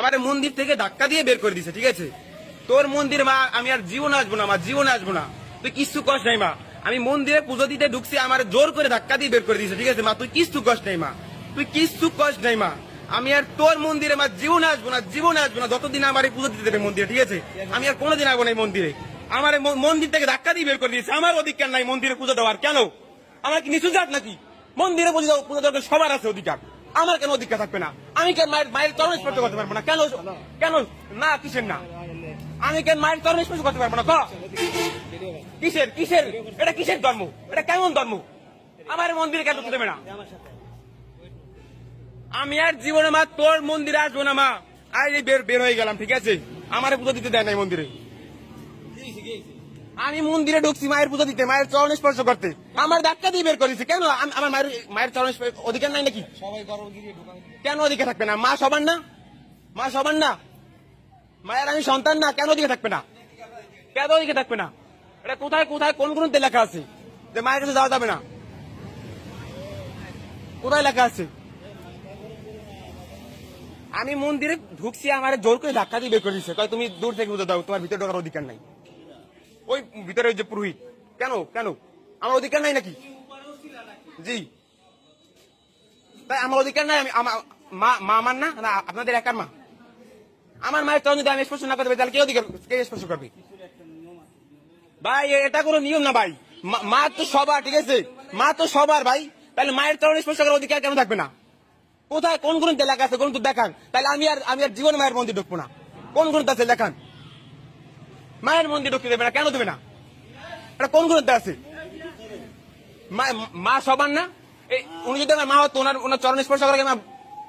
আমার মন্দির থেকে ধাক্কা দিয়ে বের করে দিছে, ঠিক আছে? তোর মন্দির মা, আমি আর জীবন আসব না, মা, জীবন আসব না। তুই কিচ্ছু কষ্ট নাই, মা। আমি মন্দিরে পুজো দিতে ঢুকছি, আমার জোর করে ধাক্কা দিয়ে বের করে দিছে, ঠিক আছে, মা? তুই কিচ্ছু কষ্ট নাই, মা। তুই কিচ্ছু কষ্ট নাই, মা। আমি আর তোর মন্দিরে, মা, জীবন আসব না, জীবন আসব না। যতদিন আমার এই পুজো দিতে দেবে মন্দিরে, ঠিক আছে? আমি আর কোনোদিন আসব না এই মন্দিরে। আমার মন্দির থেকে ধাক্কা দিয়ে বের করে দিয়েছে। আমার অধিকার নাই মন্দিরে পুজো দেওয়ার, কেন? আমার কি নিচু জাত নাকি? মন্দিরে পুজো পুজো দেওয়ার সবার আছে অধিকার। আমার কেন অধিকার থাকবে না? আমি কেন মায়ের মায়ের চরণ স্পর্শ করতে পারব না? কেন কেন না কিসের না? আমি কেন মায়ের চরণ স্পর্শ করতে পারব না? কিসের কিসের? এটা কিসের ধর্ম? এটা কেমন ধর্ম? আমার মন্দিরে কেন দেবে না? আমি আর জীবনে মা তোর মন্দিরে আসব না মা। এই বের বের হয়ে গেলাম ঠিক আছে? আমার পুজো দিতে দেয় নাই মন্দিরে। আমি মন্দিরে ঢুকছি মায়ের পুজো দিতে মায়ের চরণ স্পর্শ করতে। আমার ধাক্কা দিয়ে বের করেছি। কেন? আমার মায়ের মায়ের চরণ অধিকার নাই নাকি? কেন অধিকার থাকবে না? মা সবার না? মা সবার না? মায়ের আমি সন্তান না? কেন অধিকার থাকবে না? কেন অধিকার থাকবে না? এটা কোথায় কোথায় কোন গ্রন্থে লেখা আছে? যে মায়ের কাছে যাওয়া যাবে না। কোথায় লেখা আছে? আমি মন্দিরে ঢুকছি আমার জোর করে ধাক্কা দিয়ে বের করে দিচ্ছে তুমি দূর থেকে বুঝে দাও তোমার ভিতরে ঢোকার অধিকার নাই। ওই ভিতরে যে পুরোহিত। কেন? কেন? আমার অধিকার নাই নাকি? জি। তাই আমার অধিকার নাই, আমি মা আমার না? আপনাদের একার মা। আমার মায়ের চরণ যদি আমি স্পর্শ না করতে তাহলে কে অধিকার কে স্পর্শ করবে? ভাই এটা কোনো নিয়ম না ভাই। মা- তো সবার, ঠিক আছে? মা তো সবার ভাই। তাহলে মায়ের চরণ স্পর্শ করার অধিকার কেন থাকবে না? কোথায় কোন কোন লেখা আছে, কোন তো দেখান? তাহলে আমি আর আমি আর জীবন মায়ের মন্দির ঢুকবো না। কোন কোন আছে, দেখান। মায়ের মন্দির ঢুকতে দেবে না, কেন দেবে না? এটা কোন কোন আছে? মা- সবার না? উনি যদি আমার মা হতো, ওনার ওনার চরণ স্পর্শ করে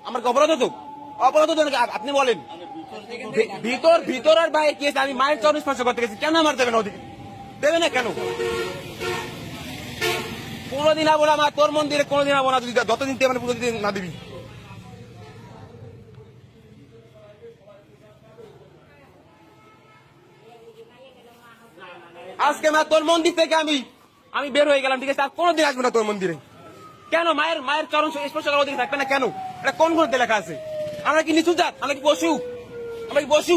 আমার অপরাধ হতো? অপরাধ হতো আপনি বলেন। ভিতর ভিতর আর বাইরে কি আমি মায়ের চরণ স্পর্শ করতে গেছি, কেন আমার দেবে না অধিকার দেবে না কেন? কোনোদিন আবো না মা তোর মন্দিরে, কোনোদিন আবো না যদি যতদিন তুই আমার পুজো দিতে না দিবি। আজকে মা তোর মন্দির থেকে আমি আমি বের হয়ে গেলাম, ঠিক আছে? আর কোনোদিন আসব না তোর মন্দিরে কেন? মায়ের মায়ের চরণ স্পর্শ করার অধিকার থাকবে না কেন? এটা কোন গ্রন্থে লেখা আছে? আমরা কি নিচু জাত? আমরা কি পশু? আমরা কি পশু?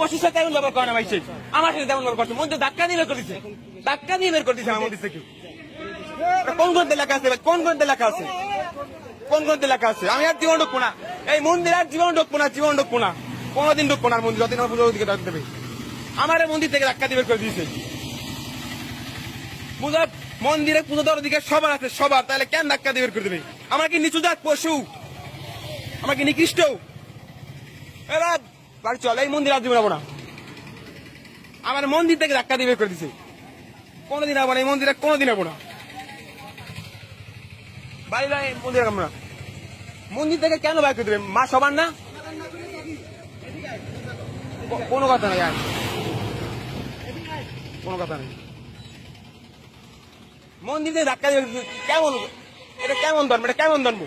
পশুর সাথে এমন ব্যবহার করে না ভাই সে। আমার সাথে তেমন ব্যবহার করছে। মন্দির ধাক্কা দিয়ে বের করে দিচ্ছে ধাক্কা দিয়ে বের করে দিচ্ছে আমার মন্দির থেকে। কোন গ্রন্থে লেখা আছে? কোন গ্রন্থে লেখা আছে? কোন গ্রন্থে লেখা আছে? আমি আর জীবন ঢুকবো না। এই মন্দির আর জীবন ঢুকবো না, জীবন ঢুকবো না। কোনোদিন ঢুকবো না মন্দির। যতদিন আমার পুজোর দিকে ডাক দেবে আমার মন্দির থেকে ধাক্কা দিয়ে করে দিয়েছে। মন্দিরে পুজো দেওয়ার দিকে সবার আছে, সবার। তাহলে কেন ধাক্কা দিয়ে করে দেবে? আমার কি নিচু জাত পশু? আমার কি নিকৃষ্ট? বাড়ি চল, এই মন্দির আর যাব না। আমার মন্দির থেকে ধাক্কা দিয়ে করে দিছে। কোনোদিন আবার এই মন্দিরে কোনোদিন যাব না। বাড়ি মন্দিরে আমরা মন্দির থেকে কেন বাইর করে দেবে? মা সবার না? কোনো কথা আর। কোনো কথা নেই। মন্দির থেকে ধাক্কা দিয়ে কেমন এটা কেমন ধর্ম? এটা কেমন ধর্ম?